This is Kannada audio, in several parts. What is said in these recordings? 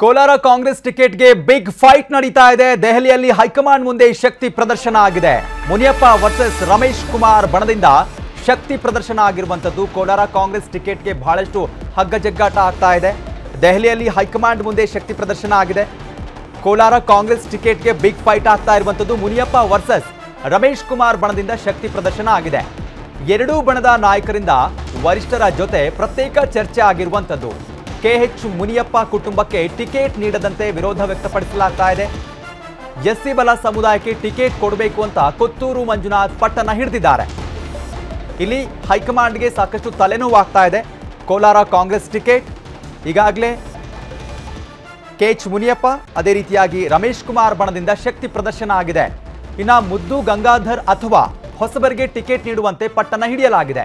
ಕೋಲಾರ ಕಾಂಗ್ರೆಸ್ ಟಿಕೆಟ್ಗೆ ಬಿಗ್ ಫೈಟ್ ನಡೀತಾ ಇದೆ. ದೆಹಲಿಯಲ್ಲಿ ಹೈಕಮಾಂಡ್ ಮುಂದೆ ಶಕ್ತಿ ಪ್ರದರ್ಶನ ಆಗಿದೆ. ಮುನಿಯಪ್ಪ ವರ್ಸಸ್ ರಮೇಶ್ ಕುಮಾರ್ ಬಣದಿಂದ ಶಕ್ತಿ ಪ್ರದರ್ಶನ ಆಗಿರುವಂಥದ್ದು. ಕೋಲಾರ ಕಾಂಗ್ರೆಸ್ ಟಿಕೆಟ್ಗೆ ಬಹಳಷ್ಟು ಹಗ್ಗಜಗ್ಗಾಟ ಆಗ್ತಾ ಇದೆ. ದೆಹಲಿಯಲ್ಲಿ ಹೈಕಮಾಂಡ್ ಮುಂದೆ ಶಕ್ತಿ ಪ್ರದರ್ಶನ ಆಗಿದೆ. ಕೋಲಾರ ಕಾಂಗ್ರೆಸ್ ಟಿಕೆಟ್ಗೆ ಬಿಗ್ ಫೈಟ್ ಆಗ್ತಾ ಇರುವಂಥದ್ದು. ಮುನಿಯಪ್ಪ ವರ್ಸಸ್ ರಮೇಶ್ ಕುಮಾರ್ ಬಣದಿಂದ ಶಕ್ತಿ ಪ್ರದರ್ಶನ ಆಗಿದೆ. ಎರಡೂ ಬಣದ ನಾಯಕರಿಂದ ವರಿಷ್ಠರ ಜೊತೆ ಪ್ರತ್ಯೇಕ ಚರ್ಚೆ ಆಗಿರುವಂಥದ್ದು. ಕೆಎಚ್ ಮುನಿಯಪ್ಪ ಕುಟುಂಬಕ್ಕೆ ಟಿಕೆಟ್ ನೀಡದಂತೆ ವಿರೋಧ ವ್ಯಕ್ತಪಡಿಸಲಾಗ್ತಾ ಇದೆ ಎಸ್ಸಿ ಬಲ ಸಮುದಾಯಕ್ಕೆ ಟಿಕೆಟ್ ಕೊಡಬೇಕು ಅಂತ ಕೊತ್ತೂರು ಮಂಜುನಾಥ್ ಪಟ್ಟಣ ಹಿಡಿದಿದ್ದಾರೆ. ಇಲ್ಲಿ ಹೈಕಮಾಂಡ್ಗೆ ಸಾಕಷ್ಟು ತಲೆನೋವಾಗ್ತಾ ಇದೆ ಕೋಲಾರ ಕಾಂಗ್ರೆಸ್ ಟಿಕೆಟ್, ಈಗಾಗಲೇ ಕೆ ಎಚ್ ಮುನಿಯಪ್ಪ, ಅದೇ ರೀತಿಯಾಗಿ ರಮೇಶ್ ಕುಮಾರ್ ಬಣದಿಂದ ಶಕ್ತಿ ಪ್ರದರ್ಶನ ಆಗಿದೆ. ಇನ್ನು ಮುದ್ದು ಗಂಗಾಧರ್ ಅಥವಾ ಹೊಸಬರಿಗೆ ಟಿಕೆಟ್ ನೀಡುವಂತೆ ಪಟ್ಟಣ ಹಿಡಿಯಲಾಗಿದೆ.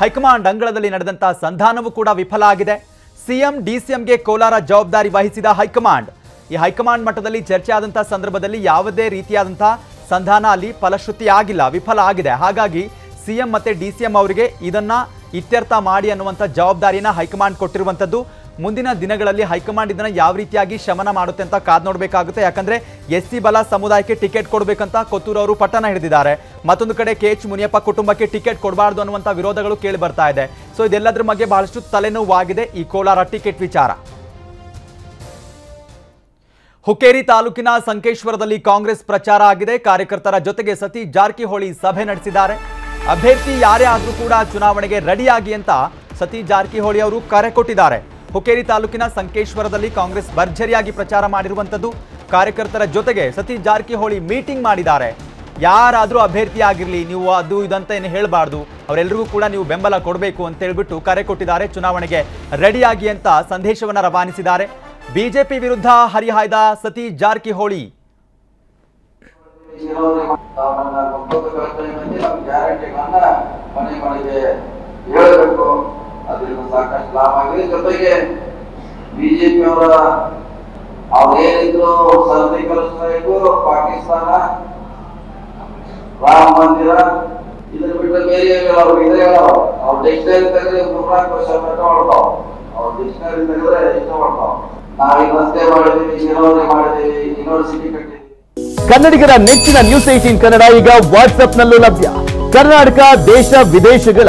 ಹೈಕಮಾಂಡ್ ಅಂಗಳದಲ್ಲಿ ನಡೆದಂತಹ ಸಂಧಾನವೂ ಕೂಡ ವಿಫಲ ಆಗಿದೆ. ಸಿಎಂ ಡಿಸಿಎಂಗೆ ಕೋಲಾರ ಜವಾಬ್ದಾರಿ ವಹಿಸಿದ ಹೈಕಮಾಂಡ್. ಈ ಹೈಕಮಾಂಡ್ ಮಟ್ಟದಲ್ಲಿ ಚರ್ಚೆ ಆದಂತಹ ಸಂದರ್ಭದಲ್ಲಿ ಯಾವುದೇ ರೀತಿಯಾದಂತಹ ಸಂಧಾನ ಅಲ್ಲಿ ಫಲಶ್ರುತಿ ಆಗಿಲ್ಲ, ವಿಫಲ ಆಗಿದೆ. ಹಾಗಾಗಿ ಸಿಎಂ ಮತ್ತೆ ಡಿಸಿಎಂ ಅವರಿಗೆ ಇದನ್ನ ಇತ್ಯರ್ಥ ಮಾಡಿ ಅನ್ನುವಂಥ ಜವಾಬ್ದಾರಿಯನ್ನ ಹೈಕಮಾಂಡ್ ಕೊಟ್ಟಿರುವಂಥದ್ದು ಮುಂದಿನ ದಿನಗಳಲ್ಲಿ ಹೈಕಮಾಂಡ್ ಇದನ್ನು ಯಾವ ರೀತಿಯಾಗಿ ಶಮನ ಮಾಡುತ್ತೆ ಅಂತ ಕಾದ್ ನೋಡಬೇಕಾಗುತ್ತೆ. ಯಾಕಂದ್ರೆ ಎಸ್ ಸಿ ಬಲ ಸಮುದಾಯಕ್ಕೆ ಟಿಕೆಟ್ ಕೊಡಬೇಕಂತ ಅವರು ಪಟ್ಟಣ ಹಿಡಿದಿದ್ದಾರೆ. ಮತ್ತೊಂದು ಕಡೆ ಕೆ ಎಚ್ ಮುನಿಯಪ್ಪ ಕುಟುಂಬಕ್ಕೆ ಟಿಕೆಟ್ ಕೊಡಬಾರ್ದು ಅನ್ನುವಂಥ ವಿರೋಧಗಳು ಕೇಳಿ ಬರ್ತಾ ಇದೆ. ಸೊ ಇದೆಲ್ಲದರ ಬಗ್ಗೆ ಬಹಳಷ್ಟು ತಲೆನೋವಾಗಿದೆ ಈ ಕೋಲಾರ ಟಿಕೆಟ್ ವಿಚಾರ. ಹುಕ್ಕೇರಿ ತಾಲೂಕಿನ ಸಂಕೇಶ್ವರದಲ್ಲಿ ಕಾಂಗ್ರೆಸ್ ಪ್ರಚಾರ ಆಗಿದೆ. ಕಾರ್ಯಕರ್ತರ ಜೊತೆಗೆ ಸತೀಶ್ ಜಾರಕಿಹೊಳಿ ಸಭೆ ನಡೆಸಿದ್ದಾರೆ. ಅಭ್ಯರ್ಥಿ ಯಾರೇ ಆದರೂ ಕೂಡ ಚುನಾವಣೆಗೆ ರೆಡಿಯಾಗಿ ಅಂತ ಸತೀಶ್ ಜಾರಕಿಹೊಳಿ ಅವರು ಕರೆ ಕೊಟ್ಟಿದ್ದಾರೆ. ಹುಕ್ಕೇರಿ ತಾಲೂಕಿನ ಸಂಕೇಶ್ವರದಲ್ಲಿ ಕಾಂಗ್ರೆಸ್ ಭರ್ಜರಿಯಾಗಿ ಪ್ರಚಾರ ಮಾಡಿರುವಂಥದ್ದು. ಕಾರ್ಯಕರ್ತರ ಜೊತೆಗೆ ಸತೀಶ್ ಜಾರಕಿಹೊಳಿ ಮೀಟಿಂಗ್ ಮಾಡಿದ್ದಾರೆ. ಯಾರಾದರೂ ಅಭ್ಯರ್ಥಿ ಆಗಿರಲಿ ನೀವು ಅದು ಇದಂತ ಏನು ಹೇಳಬಾರ್ದು. ಅವರೆಲ್ಲರಿಗೂ ಕೂಡ ನೀವು ಬೆಂಬಲ ಕೊಡಬೇಕು ಅಂತ ಹೇಳ್ಬಿಟ್ಟು ಕರೆ ಕೊಟ್ಟಿದ್ದಾರೆ. ಚುನಾವಣೆಗೆ ರೆಡಿಯಾಗಿ ಅಂತ ಸಂದೇಶವನ್ನು ರವಾನಿಸಿದ್ದಾರೆ. ಬಿಜೆಪಿ ವಿರುದ್ಧ ಹರಿಹಾಯ್ದ ಸತೀಶ್ ಜಾರಕಿಹೊಳಿ. ಹೇಳಬೇಕು. ಅದರಿಂದ ಸಾಕಷ್ಟು ಲಾಭ ಆಗಿದೆ. ಜೊತೆಗೆ ಬಿಜೆಪಿ ಅವರ ಅವ್ರೇನಿದ್ರು ಸರ್ಜಿಕಲ್ ಸ್ಟ್ರೈಕು ಪಾಕಿಸ್ತಾನ, ರಾಮ ಮಂದಿರ, ಇದ್ರ ಬಿಟ್ಟರೆ ಬೇರೆ ಹೇಳೋರು ಅವ್ರು ಇದೇ ಹೇಳೋರು. ಅವ್ರ ಡಿಕ್ಷನರಿ ತೆಗೆದ್ರೆ ಮೂರ್ನಾಲ್ಕು ವರ್ಷ ಮಟ್ಟ ಮಾಡ್ತಾವ್ ಅವ್ರ ಡಿಕ್ಷನರಿ ತೆಗೆದ್ರೆ ಇಷ್ಟ ಮಾಡ್ತಾವ ನಾವೀಗ ರಸ್ತೆ ಮಾಡಿದೀವಿ ನೀರಾವರಿ ಮಾಡಿದೀವಿ ಯೂನಿವರ್ಸಿಟಿ ಕಟ್ಟಿ ಕನ್ನಡಿಗರ ನೆಚ್ಚಿನ ನ್ಯೂಸ್ ಏಟೀನ್ ಕನ್ನಡ ಈಗ ವಾಟ್ಸ್ಆಪ್ನಲ್ಲೂ ಲಭ್ಯ. ಕರ್ನಾಟಕ, ದೇಶ, ವಿದೇಶಗಳ